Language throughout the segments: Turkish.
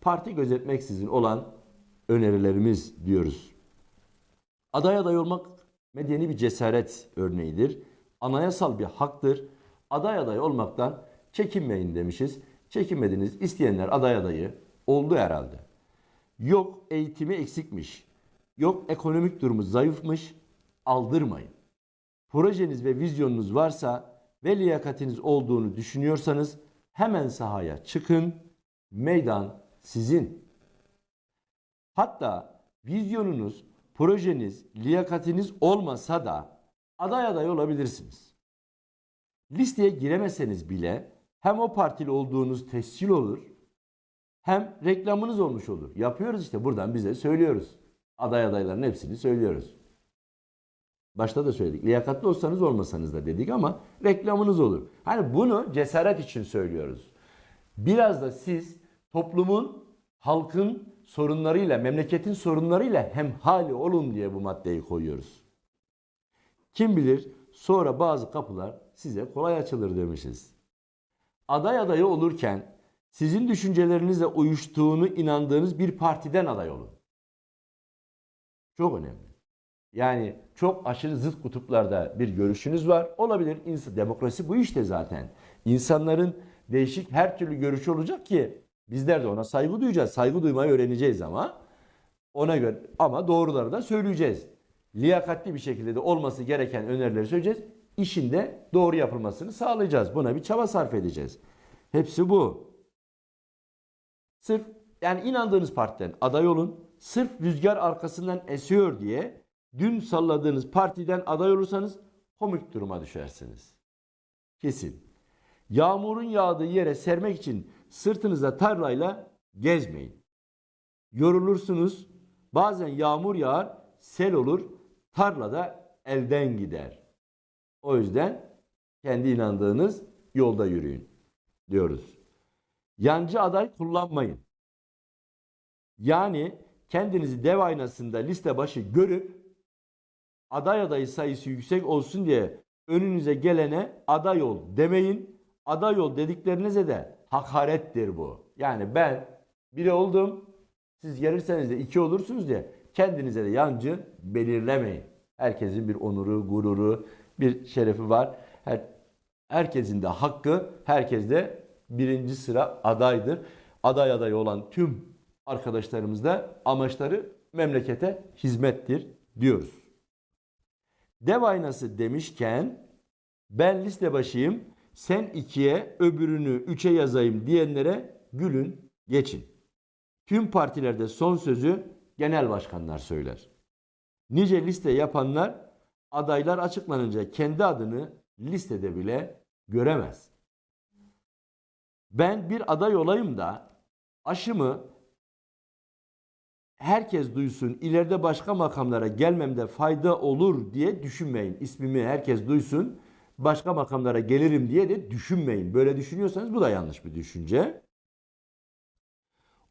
parti gözetmeksizin olan önerilerimiz diyoruz. Aday aday olmak medeni bir cesaret örneğidir. Anayasal bir haktır. Aday aday olmaktan çekinmeyin demişiz. Çekinmediniz. İsteyenler aday adayı oldu herhalde. Yok eğitimi eksikmiş. Yok ekonomik durumu zayıfmış. Aldırmayın. Projeniz ve vizyonunuz varsa ve liyakatiniz olduğunu düşünüyorsanız hemen sahaya çıkın. Meydan sizin. Hatta vizyonunuz, projeniz, liyakatiniz olmasa da aday aday olabilirsiniz. Listeye giremeseniz bile hem o partili olduğunuz tescil olur hem reklamınız olmuş olur. Yapıyoruz işte buradan bize söylüyoruz. Aday adayların hepsini söylüyoruz. Başta da söyledik. Liyakatli olsanız olmasanız da dedik ama reklamınız olur. Hani bunu cesaret için söylüyoruz. Biraz da siz toplumun, halkın sorunlarıyla, memleketin sorunlarıyla hemhali olun diye bu maddeyi koyuyoruz. Kim bilir sonra bazı kapılar size kolay açılır demişiz. Aday adayı olurken sizin düşüncelerinizle uyuştuğunu inandığınız bir partiden aday olun. Çok önemli. Yani çok aşırı zıt kutuplarda bir görüşünüz var. Olabilir. İnsan, demokrasi bu işte zaten. İnsanların değişik her türlü görüşü olacak ki bizler de ona saygı duyacağız. Saygı duymayı öğreneceğiz ama ona göre ama doğruları da söyleyeceğiz. Liyakatli bir şekilde de olması gereken önerileri söyleyeceğiz. İşin de doğru yapılmasını sağlayacağız. Buna bir çaba sarf edeceğiz. Hepsi bu. Sırf yani inandığınız partiden aday olun. Sırf rüzgar arkasından esiyor diye dün salladığınız partiden aday olursanız komik duruma düşersiniz. Kesin. Yağmurun yağdığı yere sermek için sırtınıza tarlayla gezmeyin. Yorulursunuz. Bazen yağmur yağar, sel olur, tarlada elden gider. O yüzden kendi inandığınız yolda yürüyün diyoruz. Yancı aday kullanmayın. Yani kendinizi dev aynasında liste başı görüp aday adayı sayısı yüksek olsun diye önünüze gelene aday ol demeyin. Aday ol dediklerinize de hakarettir bu. Yani ben biri oldum siz gelirseniz de iki olursunuz diye kendinize de yancı belirlemeyin. Herkesin bir onuru, gururu, bir şerefi var. Her, herkesin de hakkı, herkes de birinci sıra adaydır. Aday adayı olan tüm arkadaşlarımız da amaçları memlekete hizmettir diyoruz. Dev aynası demişken ben liste başıyım, sen ikiye, öbürünü üçe yazayım diyenlere gülün, geçin. Tüm partilerde son sözü genel başkanlar söyler. Nice liste yapanlar adaylar açıklanınca kendi adını listede bile göremez. Ben bir aday olayım da aşımı herkes duysun, ileride başka makamlara gelmemde fayda olur diye düşünmeyin. İsmimi herkes duysun, başka makamlara gelirim diye de düşünmeyin. Böyle düşünüyorsanız bu da yanlış bir düşünce.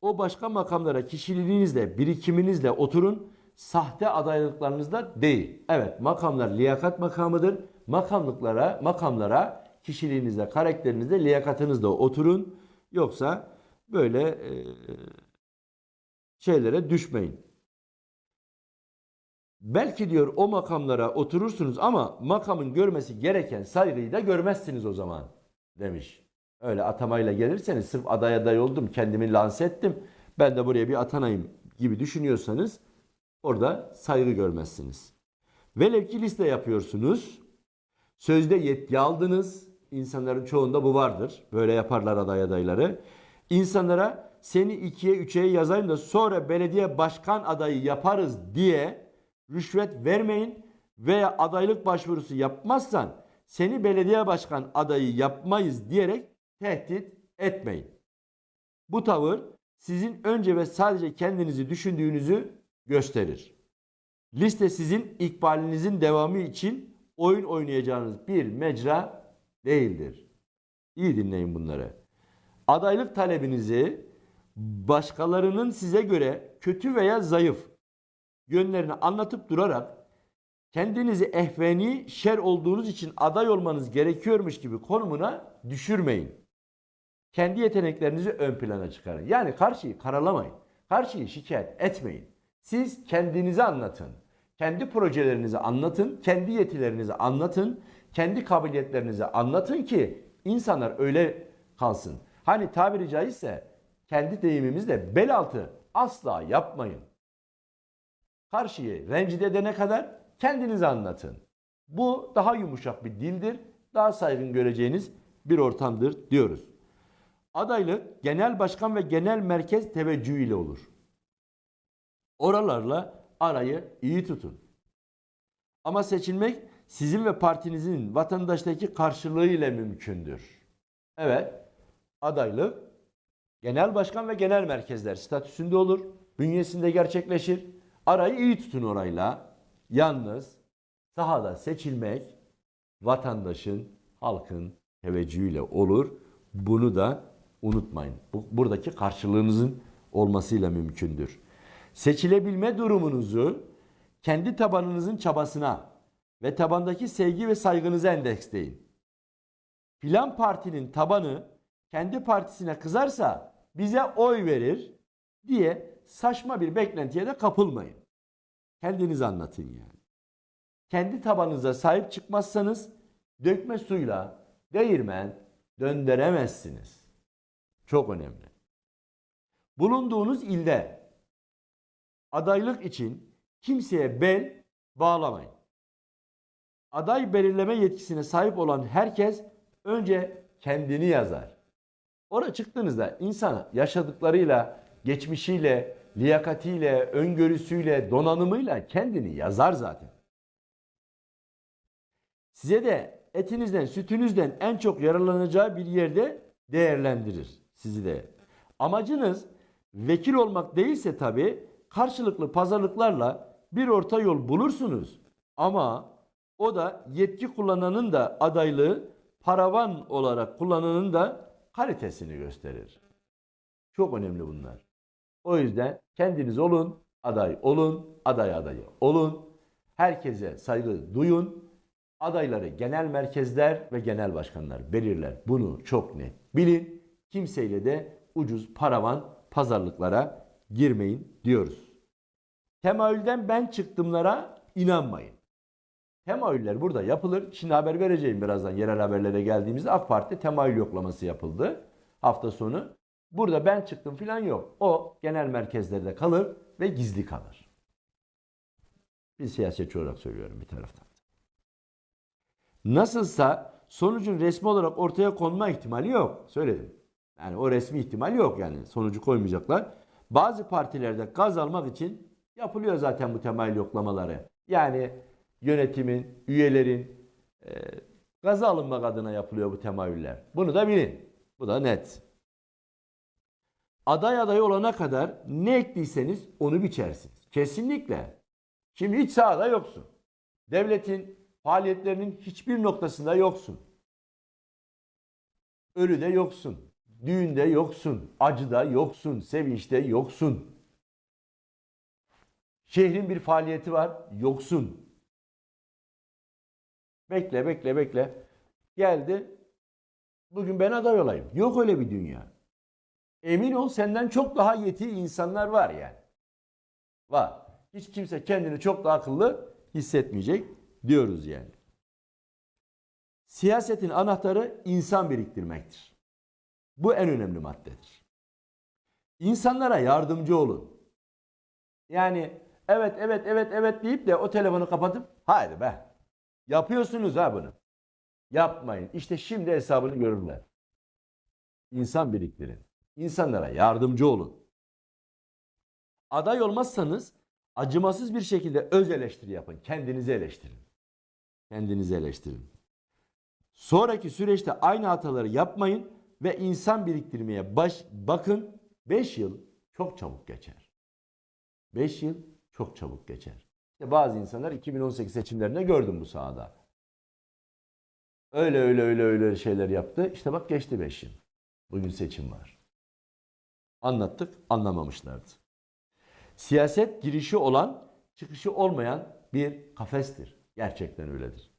O başka makamlara kişiliğinizle, birikiminizle oturun. Sahte adaylıklarınızda değil. Evet, makamlar liyakat makamıdır. Makamlıklara, makamlara kişiliğinizle, karakterinizle, liyakatınızla oturun. Yoksa böyle e, şeylere düşmeyin. Belki diyor o makamlara oturursunuz ama makamın görmesi gereken saygıyı da görmezsiniz o zaman demiş. Öyle atamayla gelirseniz sırf aday aday oldum kendimi lanse ettim ben de buraya bir atanayım gibi düşünüyorsanız orada saygı görmezsiniz. Velev ki liste yapıyorsunuz sözde yetki aldınız insanların çoğunda bu vardır böyle yaparlar aday adayları. İnsanlara seni ikiye üçe yazayım da sonra belediye başkan adayı yaparız diye rüşvet vermeyin veya adaylık başvurusu yapmazsan seni belediye başkan adayı yapmayız diyerek tehdit etmeyin. Bu tavır sizin önce ve sadece kendinizi düşündüğünüzü gösterir. Liste sizin ikbalinizin devamı için oyun oynayacağınız bir mecra değildir. İyi dinleyin bunları. Adaylık talebinizi başkalarının size göre kötü veya zayıf yönlerini anlatıp durarak kendinizi ehveni şer olduğunuz için aday olmanız gerekiyormuş gibi konumuna düşürmeyin. Kendi yeteneklerinizi ön plana çıkarın. Yani karşıyı karalamayın. Karşıyı şikayet etmeyin. Siz kendinizi anlatın. Kendi projelerinizi anlatın. Kendi yetilerinizi anlatın. Kendi kabiliyetlerinizi anlatın ki insanlar öyle kalsın. Hani tabiri caizse kendi deyimimizle bel altı asla yapmayın. Karşıyı rencide edene kadar kendinizi anlatın. Bu daha yumuşak bir dildir. Daha saygın göreceğiniz bir ortamdır diyoruz. Adaylık genel başkan ve genel merkez teveccühü ile olur. Oralarla arayı iyi tutun. Ama seçilmek sizin ve partinizin vatandaştaki karşılığı ile mümkündür. Evet, adaylık genel başkan ve genel merkezler statüsünde olur. Bünyesinde gerçekleşir. Arayı iyi tutun orayla. Yalnız sahada seçilmek vatandaşın, halkın teveccühüyle olur. Bunu da unutmayın. Bu, buradaki karşılığınızın olmasıyla mümkündür. Seçilebilme durumunuzu kendi tabanınızın çabasına ve tabandaki sevgi ve saygınıza endeksleyin. Filan partinin tabanı kendi partisine kızarsa bize oy verir diye saçma bir beklentiye de kapılmayın. Kendiniz anlatın yani. Kendi tabanınıza sahip çıkmazsanız dökme suyla değirmen döndüremezsiniz. Çok önemli. Bulunduğunuz ilde adaylık için kimseye bel bağlamayın. Aday belirleme yetkisine sahip olan herkes önce kendini yazar. Oraya çıktığınızda insan yaşadıklarıyla, geçmişiyle, liyakatiyle, öngörüsüyle, donanımıyla kendini yazar zaten. Size de etinizden, sütünüzden en çok yararlanacağı bir yerde değerlendirir sizi de. Amacınız vekil olmak değilse tabii karşılıklı pazarlıklarla bir orta yol bulursunuz. Ama o da yetki kullananın da adaylığı paravan olarak kullananın da kalitesini gösterir. Çok önemli bunlar. O yüzden kendiniz olun, aday olun, aday adayı olun. Herkese saygı duyun. Adayları genel merkezler ve genel başkanlar belirler. Bunu çok net bilin. Kimseyle de ucuz paravan pazarlıklara girmeyin diyoruz. Temayülden ben çıktımlara inanmayın. Temayüller burada yapılır. Şimdi haber vereceğim birazdan yerel haberlere geldiğimizde AK Parti temayül yoklaması yapıldı hafta sonu. Burada ben çıktım falan yok. O genel merkezlerde kalır ve gizli kalır. Bir siyasetçi olarak söylüyorum bir taraftan. Nasılsa sonucun resmi olarak ortaya konma ihtimali yok. Söyledim. Yani o resmi ihtimal yok yani. Sonucu koymayacaklar. Bazı partilerde gaz almak için yapılıyor zaten bu temayül yoklamaları. Yani yönetimin, üyelerin e, gaza alınmak adına yapılıyor bu temayüller. Bunu da bilin. Bu da net. Aday adayı olana kadar ne ektiyseniz onu biçersiniz. Kesinlikle. Şimdi hiç sahada yoksun. Devletin faaliyetlerinin hiçbir noktasında yoksun. Ölüde yoksun. Düğünde yoksun. Acıda yoksun. Sevinçte yoksun. Şehrin bir faaliyeti var. Yoksun. Bekle bekle bekle. Geldi. Bugün ben aday olayım. Yok öyle bir dünya. Emin ol senden çok daha yeti insanlar var yani. Var. Hiç kimse kendini çok daha akıllı hissetmeyecek diyoruz yani. Siyasetin anahtarı insan biriktirmektir. Bu en önemli maddedir. İnsanlara yardımcı olun. Yani evet evet evet evet deyip de o telefonu kapatıp haydi be. Yapıyorsunuz ha bunu. Yapmayın. İşte şimdi hesabını görürler. İnsan biriktirin. İnsanlara yardımcı olun. Aday olmazsanız acımasız bir şekilde öz eleştiri yapın. Kendinizi eleştirin. Kendinizi eleştirin. Sonraki süreçte aynı hataları yapmayın ve insan biriktirmeye baş, bakın 5 yıl çok çabuk geçer. 5 yıl çok çabuk geçer. İşte bazı insanlar 2018 seçimlerinde gördüm bu sahada. Öyle öyle öyle öyle şeyler yaptı. İşte bak geçti 5 yıl. Bugün seçim var. Anlattık, anlamamışlardı. Siyaset girişi olan, çıkışı olmayan bir kafestir. Gerçekten öyledir.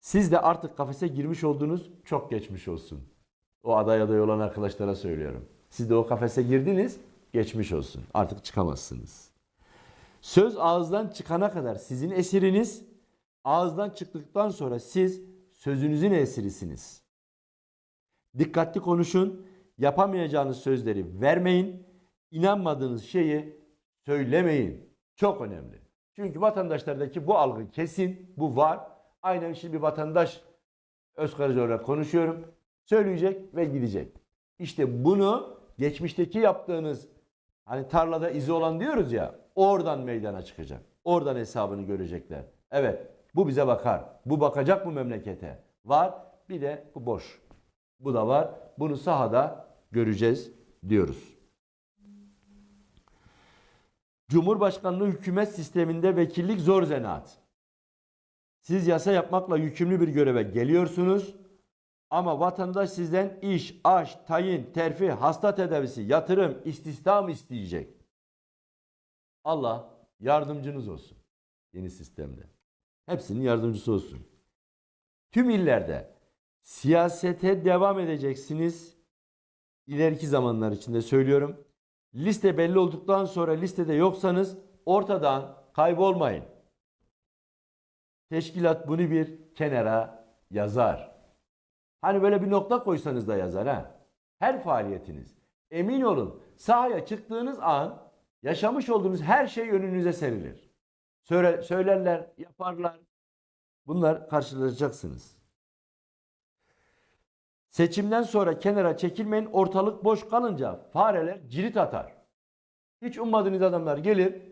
Siz de artık kafese girmiş oldunuz, çok geçmiş olsun. O aday aday olan arkadaşlara söylüyorum. Siz de o kafese girdiniz, geçmiş olsun. Artık çıkamazsınız. Söz ağızdan çıkana kadar sizin esiriniz, ağızdan çıktıktan sonra siz sözünüzün esirisiniz. Dikkatli konuşun, yapamayacağınız sözleri vermeyin, inanmadığınız şeyi söylemeyin. Çok önemli. Çünkü vatandaşlardaki bu algı kesin, bu var. Aynen şimdi bir vatandaş Özkarıcı olarak konuşuyorum. Söyleyecek ve gidecek. İşte bunu geçmişteki yaptığınız hani tarlada izi olan diyoruz ya oradan meydana çıkacak. Oradan hesabını görecekler. Evet bu bize bakar. Bu bakacak bu memlekete. Var bir de bu boş. Bu da var. Bunu sahada göreceğiz diyoruz. Cumhurbaşkanlığı hükümet sisteminde vekillik zor zanaat. Siz yasa yapmakla yükümlü bir göreve geliyorsunuz. Ama vatandaş sizden iş, aş, tayin, terfi, hasta tedavisi, yatırım, istihdam isteyecek. Allah yardımcınız olsun yeni sistemde. Hepsinin yardımcısı olsun. Tüm illerde siyasete devam edeceksiniz. İleriki zamanlar içinde söylüyorum. Liste belli olduktan sonra listede yoksanız ortadan kaybolmayın. Teşkilat bunu bir kenara yazar. Hani böyle bir nokta koysanız da yazar ha. Her faaliyetiniz. Emin olun sahaya çıktığınız an yaşamış olduğunuz her şey önünüze serilir. Söyle, söylerler, yaparlar. Bunlar karşılaşacaksınız. Seçimden sonra kenara çekilmeyin ortalık boş kalınca fareler cirit atar. Hiç ummadığınız adamlar gelir.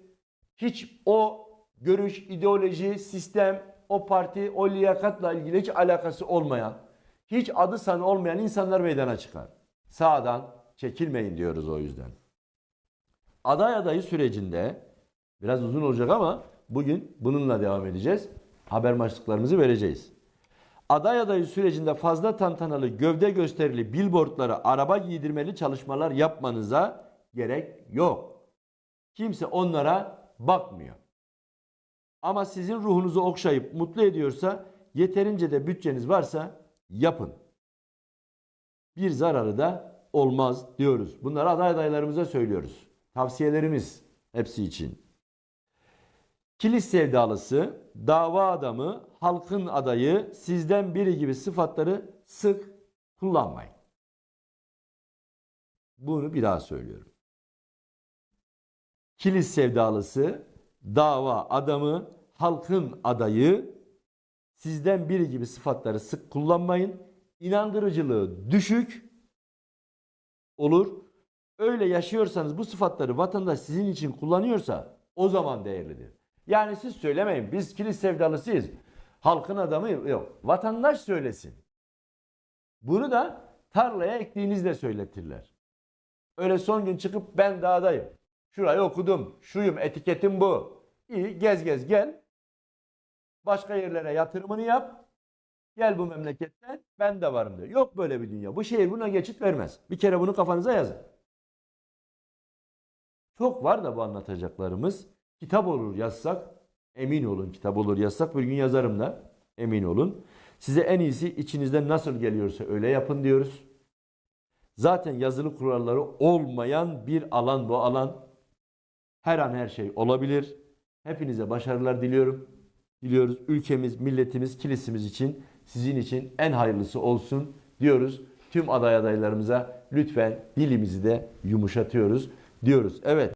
Hiç o görüş, ideoloji, sistem, o parti, o liyakatla ilgili hiç alakası olmayan, hiç adı sanı olmayan insanlar meydana çıkar. Sağdan çekilmeyin diyoruz o yüzden. Aday adayı sürecinde biraz uzun olacak ama bugün bununla devam edeceğiz. Haber başlıklarımızı vereceğiz. Aday adayı sürecinde fazla tantanalı gövde gösterili billboardlara araba giydirmeli çalışmalar yapmanıza gerek yok. Kimse onlara bakmıyor. Ama sizin ruhunuzu okşayıp mutlu ediyorsa yeterince de bütçeniz varsa yapın. Bir zararı da olmaz diyoruz. Bunları aday adaylarımıza söylüyoruz. Tavsiyelerimiz hepsi için. Kilis sevdalısı, dava adamı, halkın adayı, sizden biri gibi sıfatları sık kullanmayın. Bunu bir daha söylüyorum. Kilis sevdalısı, dava adamı, halkın adayı, sizden biri gibi sıfatları sık kullanmayın. İnandırıcılığı düşük olur. Öyle yaşıyorsanız bu sıfatları vatandaş sizin için kullanıyorsa o zaman değerlidir. Yani siz söylemeyin biz kilis sevdalısıyız. Halkın adamı yok. Vatandaş söylesin. Bunu da tarlaya ektiğinizle söyletirler. Öyle son gün çıkıp ben dağdayım. Şurayı okudum. Şuyum etiketim bu. İyi gez gez gel. Başka yerlere yatırımını yap. Gel bu memleketten ben de varım diyor. Yok böyle bir dünya. Bu şehir buna geçit vermez. Bir kere bunu kafanıza yazın. Çok var da bu anlatacaklarımız. Kitap olur yazsak emin olun kitap olur yazsak bir gün yazarım da emin olun. Size en iyisi içinizden nasıl geliyorsa öyle yapın diyoruz. Zaten yazılı kuralları olmayan bir alan bu alan. Her an her şey olabilir. Hepinize başarılar diliyorum. Diliyoruz ülkemiz, milletimiz, kilisimiz için, sizin için en hayırlısı olsun diyoruz. Tüm aday adaylarımıza lütfen dilimizi de yumuşatıyoruz diyoruz. Evet.